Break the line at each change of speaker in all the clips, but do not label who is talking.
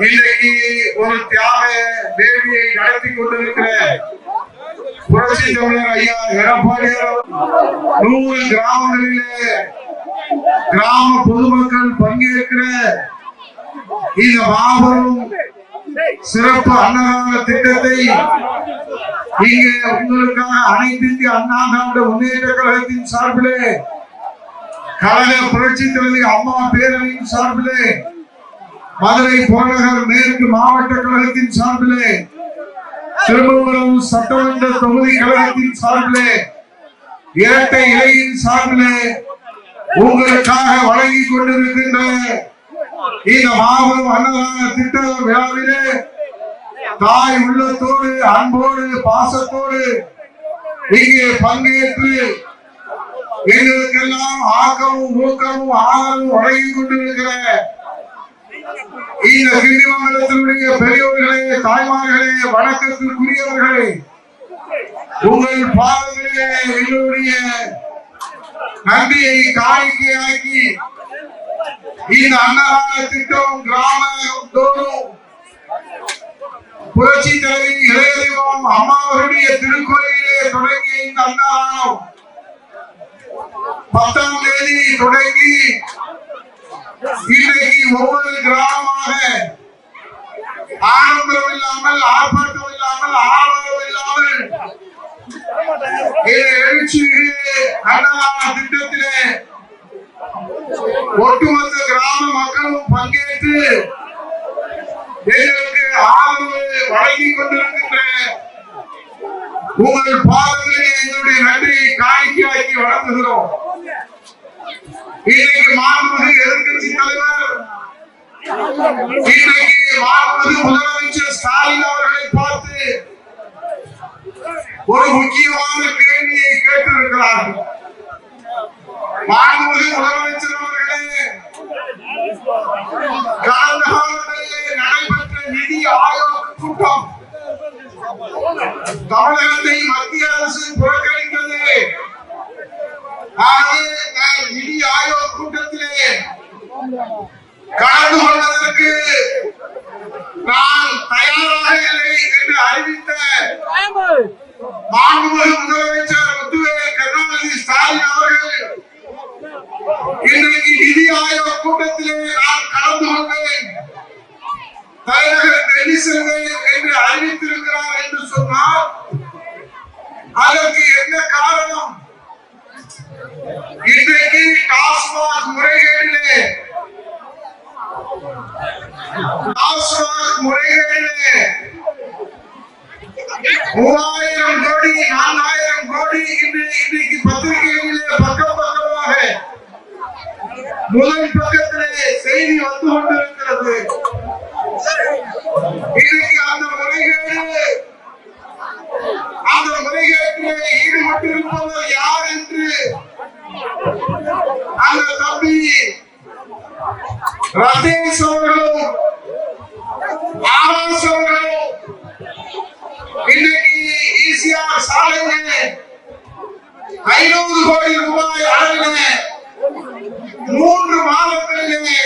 இன்றைக்கு ஒரு தியாக வேள்வியை நடத்தி கொண்டிருக்கிற புரட்சி தமிழர் ஐயா எடப்பாடியார் நூறு கிராமங்களிலே கிராம பொதுமக்கள் பங்கேற்கிற இந்த மாபெரும் சிறப்பு அன்னதான திட்டத்தை இங்கே உங்களுக்காக அனைத்து இந்திய அண்ணா திராவிட முன்னேற்ற கழகத்தின் சார்பிலே கழக புரட்சி தலைவர் அம்மா பேரவையின் சார்பிலே மதுரை புறநகர் மேற்கு மாவட்ட கழகத்தின் சார்பிலே திருமங்கலம் சட்டமன்ற தொகுதி கழகத்தின் சார்பிலே இரட்டை இலையின் சார்பிலே உங்களுக்காக வழங்கிக் கொண்டிருக்கின்ற இந்த மாபெரும் அன்னதான திட்ட விழாவிலே தாய் உள்ளத்தோடு அன்போடு பாசத்தோடு இங்கே பங்கேற்று எங்களுக்கெல்லாம் ஆக்கமும் ஊக்கமும் ஆதரவும் வழங்கிக் கொண்டிருக்கிற இந்த கிண்டிமங்கலத்தினுடைய பெரியோர்களே தாய்மார்களே வணக்கத்திற்குரியவர்களே உங்கள் பாதங்களே எங்களுடைய நன்றியை காணிக்கையாக்கி இந்த அன்னதான திட்டம் கிராமம் தோறும் புரட்சி தலைவி இளையதெய்வம் அம்மாவருடைய திருக்குறையிலே தொடங்கிய இந்த அன்னதானம் பத்தாம் தேதி தொடங்கி இன்றைக்கு ஒவ்வொரு கிராமமாக ஆடம்பரம் இல்லாமல் ஆர்ப்பாட்டம் இல்லாமல் ஆர்வம் இல்லாமல் திட்டத்திலே ஒட்டுமொத்த கிராம மக்களும் பங்கேற்று எங்களுக்கு ஆதரவு வழங்கி கொண்டிருக்கின்ற உங்கள் பாதத்திலே எங்களுடைய நன்றியை காணிக்கையாக்கி வழங்குகிறோம். இன்றைக்கு மாண்புமிகு எதிர்க்கட்சி தலைவர். இன்றைக்கு மாண்புமிகு முதலமைச்சர் ஸ்டாலின் அவர்களை பார்த்து ஒரு முக்கியமான கேள்வியை கேட்டிருக்கிறார்கள். மாண்புமிகு முதலமைச்சர் அவர்களே கடந்த காலங்களிலே நடைபெற்ற நிதி ஆயோக் கூட்டம் தமிழகத்தை மத்திய அரசு புறக்கணித்தது. ஆகவே நான் கூட்டத்திலே கலந்து கொள்வதற்கு நான் தயாராக இல்லை என்று அறிவித்த மாண்புமிகு முதலமைச்சர் முத்துவேல் கருணாநிதி ஸ்டாலின் அவர்கள் இன்றைக்கு நிதி ஆயோக் கூட்டத்திலே நான் கலந்து கொண்டேன் தலைநகர் டெல்லி செல்வேன் என்று அறிவித்திருக்கிறார் என்று சொன்னால் அதற்கு என்ன காரணம்? இன்றைக்கு டாஸ்மாக் முறைகேடு டாஸ்மாக் முறைகேடு மூவாயிரம் கோடி நான்காயிரம் கோடி என்று இன்றைக்கு பத்திரிகைகளிலே பக்கம் பக்கமாக முதல் பக்கத்திலே செய்தி வந்து கொண்டிருக்கிறது. இன்றைக்கு அந்த முறைகேடு அந்த முறைகேட்டிலே ஈடுபட்டிருப்பவர் யார் என்று அந்த தம்பி ரதேஷ் அவர்களும் ஆவாஸ் அவர்களும் இன்னைக்கு ஈசிஆர் சாலையிலே ஐநூறு கோடி ரூபாய் அளவிலே மூன்று மாதங்களிலே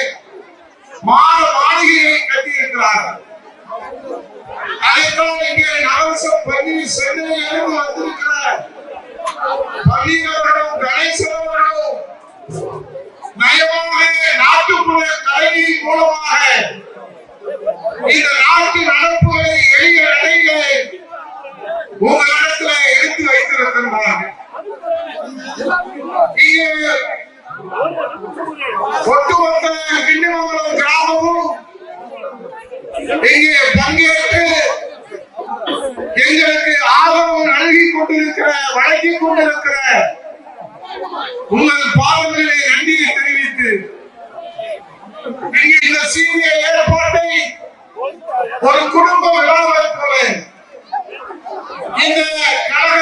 மாட மாளிகையை கட்டியிருக்கிறார்கள். அதைத்தான் இங்கே நரசம் பன்னி சென்னையிலிருந்து ஒட்டுமொத்த கிண்டிமங்கலம் கிராமமும் இங்கே பங்கேற்று எங்களுக்கு ஆதரவு நல்கி கொண்டிருக்கிற வழங்கி கொண்டிருக்கிற உங்கள் பாதங்களிலே நன்றியை தெரிவித்து இங்கே இந்த சீரிய ஏற்பாட்டை ஒரு குடும்ப விழாவை போல இந்த கழக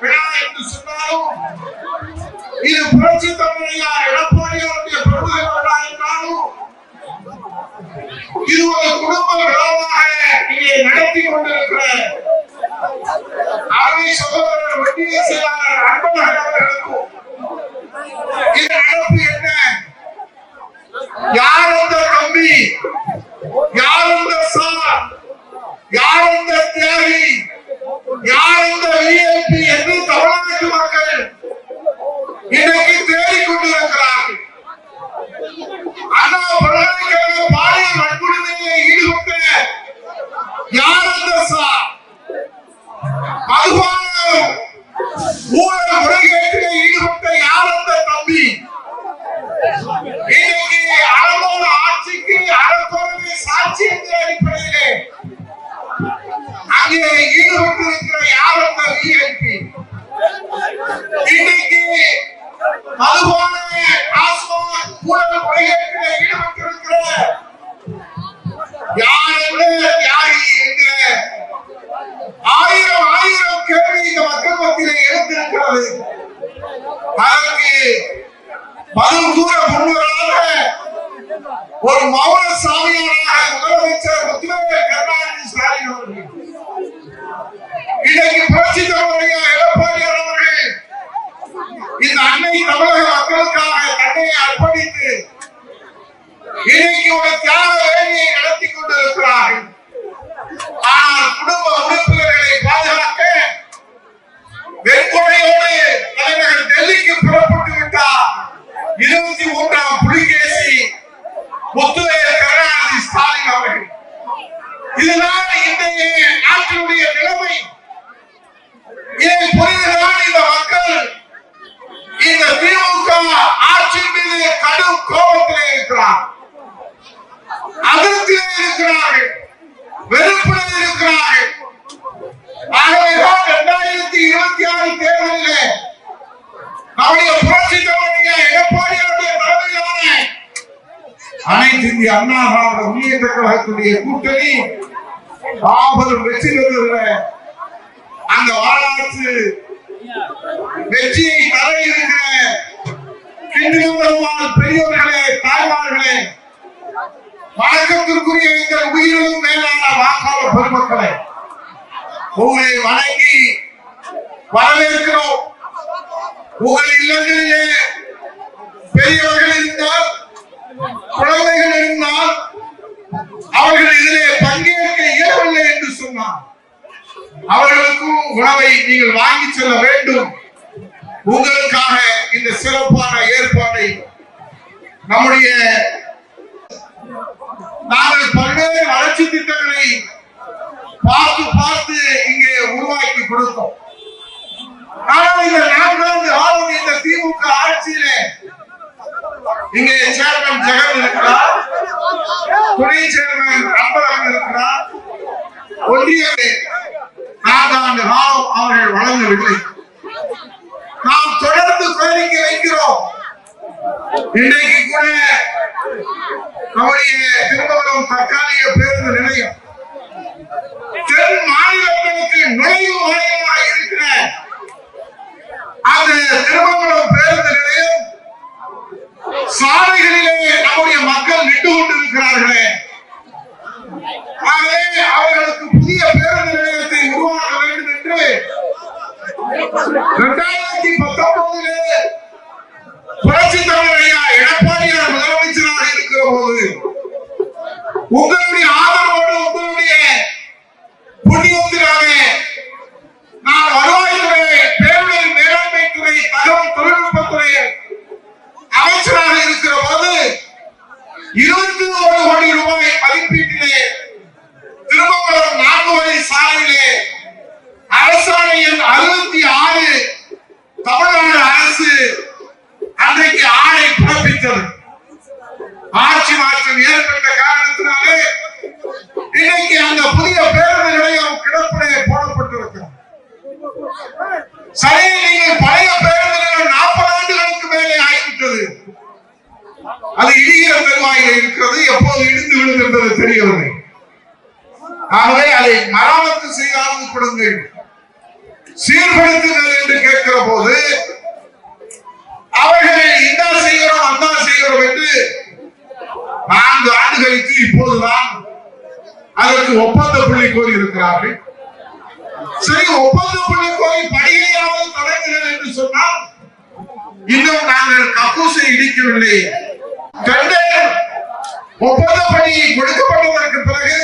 விழா என்று சொன்னாலும் இது புரட்சி தமிழையா எடப்பாடியாருடைய பிரபுத என்றாலும் இது ஒரு குடும்ப விழாவாக இங்கே நடத்தி கொண்டிருக்கிற அரை சகோதரர் ஒன்றிய செயலாளர் அன்பழகன் அவர்களுக்கும் இந்திய அண்ணா திராவிட முன்னேற்ற கழகத்துடைய கூட்டணி மாபெரும் வெற்றி பெறுகிற அந்த வரலாற்று வெற்றியை தர இருக்கிற கிண்டினம்பெருமாள் பெரியவர்களே தாய்மார்களே வணக்கத்திற்குரிய எங்கள் உயிரிலும் மேலான வாக்காளர் பெருமக்களே உங்களை வணங்கி வரவேற்கிறோம். உங்கள் இல்லங்களிலே பெரியவர்கள் இருந்தால் குழந்தைகள் இருந்தால் அவர்கள் இதிலே பங்கேற்க இயலவில்லை என்று சொன்னார். அவர்களுக்கும் உணவை நீங்கள் வாங்கி செல்ல வேண்டும். உங்களுக்காக இந்த சிறப்பான ஏற்பாடை நம்முடைய நாங்கள் பல்வேறு வளர்ச்சி திட்டங்களை பார்த்து பார்த்து இங்கே உருவாக்கி கொடுத்தோம். ஆனால் இந்த நான்காண்டு ஆளும் இந்த திமுக ஆட்சியிலே இங்கே ஜெகன் இருக்கிறார் துணை சேர்மன் அன்பரகன் இருக்கிறார். ஒன்றிய நான்காண்டு காலம் அவர்கள் வழங்கவில்லை. நாம் தொடர்ந்து கோரிக்கை வைக்கிறோம். இன்றைக்கு கூட நம்முடைய திருமணம் தற்காலிக பேருந்து நிலையம். தென் மாநிலங்களுக்கு நுழைவு மாநிலமாக இருக்கிற அந்த திருமணம் பேருந்து நிலையம் சாலைகளிலே நம்முடைய மக்கள் நின்று கொண்டிருக்கிறார்களே. ஆகவே அவர்களுக்கு புதிய பேருந்து நிலையத்தை உருவாக்க வேண்டும் என்று இரண்டாயிரத்தி பத்தொன்பதிலே புரட்சி தலைவர் ஐயா எடப்பாடியார் முதலமைச்சராக இருக்கிற போது உங்களுடைய ஆதரவோடு உங்களுடைய புண்ணியத்தினாலே நான் வருவாய்த்துறை பேரிடர் மேலாண்மை துறை தகவல் தொழில்நுட்பத்துறை அமைச்சராக இருக்கிற போது இருபத்தி ஒரு கோடி ரூபாய் மதிப்பீட்டிலே திருமங்கலம் நான்கு வழி சாலையிலே அரசாணை எண் அறுபத்தி ஆறு தமிழ்நாடு அரசு அன்றைக்கு ஆணை பிறப்பித்தது ஆட்சி மாற்றம் ஏற்பட்ட காரணத்தினாலே இன்னைக்கு அந்த புதிய பேருந்து நிலையம் கிடப்பிலே போடப்பட்டிருக்கிறது சரி நீங்கள் பழைய பேருந்து நிலையம் நாற்பது ஆண்டுகளுக்கு மேலே ஆகிவிட்டது அது இடிகிற பெருவாயில் இருக்கிறது எப்போது இடிந்து விடும் பெரியவர்கள் ஆகவே அதை மராமத்து செய்யாமல் கொடுங்கள் சீர்படுத்துங்கள் என்று கேட்கிற போது அவர்களை இந்தா செய்கிறோம் அந்தா செய்கிறோம் என்று நான்கு ஆண்டு கழித்து இப்போதுதான் அதற்கு ஒப்பந்த புள்ளி கோரி இருக்கிறார்கள் சரி ஒப்பந்த புள்ளி கோரி படியையாவது தொடங்குங்கள் என்று சொன்னால் இன்னும் நாங்கள் கக்கூசை இடிக்கவில்லை. கண்டேன் ஒப்பந்த பணி கொடுக்கப்பட்டதற்கு பிறகு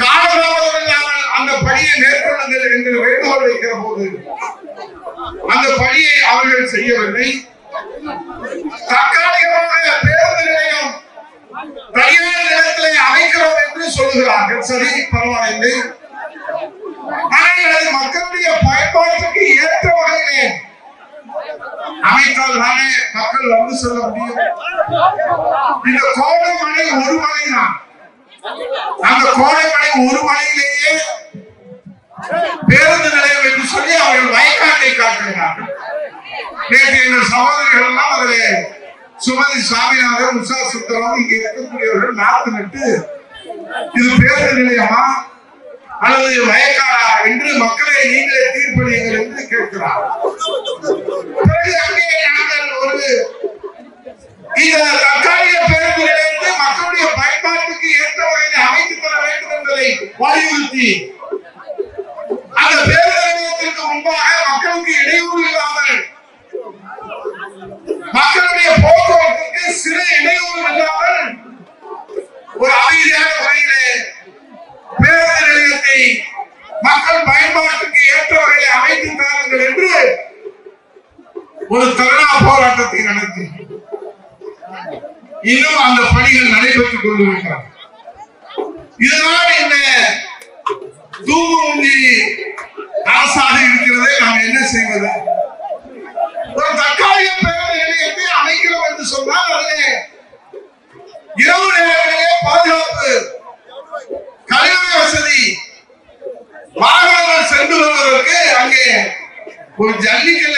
காலதாமதமில்லாமல் அந்த பணியை மேற்கொள்ளுங்கள் என்று வேண்டுகோள் வைக்கிற போது அந்த பணியை அவர்கள் செய்யவில்லை. தற்காலிகமாக பேருந்து நிலையம் தனியார் நிலத்திலே அமைக்கிறோம் என்று சொல்லுகிறார்கள். சரி பரவாயில்லை. ஆனால் அது மக்களுடைய பயன்பாட்டுக்கு ஏற்ற வகையிலே அமைத்தால்தானே மக்கள் வந்து சொல்ல முடியும். இந்த கோடைமலை ஒரு மழை தான் அந்த கோடைமலை ஒரு மலையிலேயே பேருந்து நிலையம் என்று சொல்லி அவர்கள் வயக்காட்டை காட்டுகிறார்கள் நேற்று எங்கள் சகோதரிகள் எல்லாம் அதில் சுமதி சாமிநாதன் உஷா சுந்தரம் இங்க இருக்கக்கூடியவர்கள் நாத்து நட்டு இது பேருந்து நிலையமா? அல்லது மயக்காரா என்று மக்களை நீங்களே தீர்ப்பளியுங்கள் என்று கேட்கிறார். பிறகு அங்கே நாங்கள் ஒரு இந்த தற்காலிக பேருந்து நிலையத்தை மக்களுடைய பயன்பாட்டுக்கு ஏற்ற வகையில் அமைத்துக் கொள்ள வேண்டும் என்பதை வலியுறுத்தி அந்த பேருந்து நிலையத்திற்கு முன்பாக மக்களுக்கு இடையூறு இல்லாமல் மக்களுடைய போக்குவரத்துக்கு சிறு இடையூறு இல்லாமல் ஒரு அமைதியான முறையிலே பேருந்து நிலையத்தை மக்கள் பயன்பாட்டுக்கு ஏற்ற வகையில் அமைத்து தாருங்கள் என்று ஒரு தருணா போராட்டத்தை நடத்தி. இன்னும் அந்த பணிகள் நடைபெற்றுக் கொண்டிருக்கிறது. இதனால் இந்த தூங்குமுந்தி அரசாக இருக்கிறதே நாம் என்ன செய்வது? ஒரு தற்காலிக பேருந்து நிலையத்தை அமைக்கிறோம் என்று சொன்னால் அதிலே இரவு நேரங்களிலே பாதுகாப்பு கழிவு வசதி வாகனங்கள் சென்று வருவதற்கு அங்கே ஒரு ஜல்லிக்கல்லை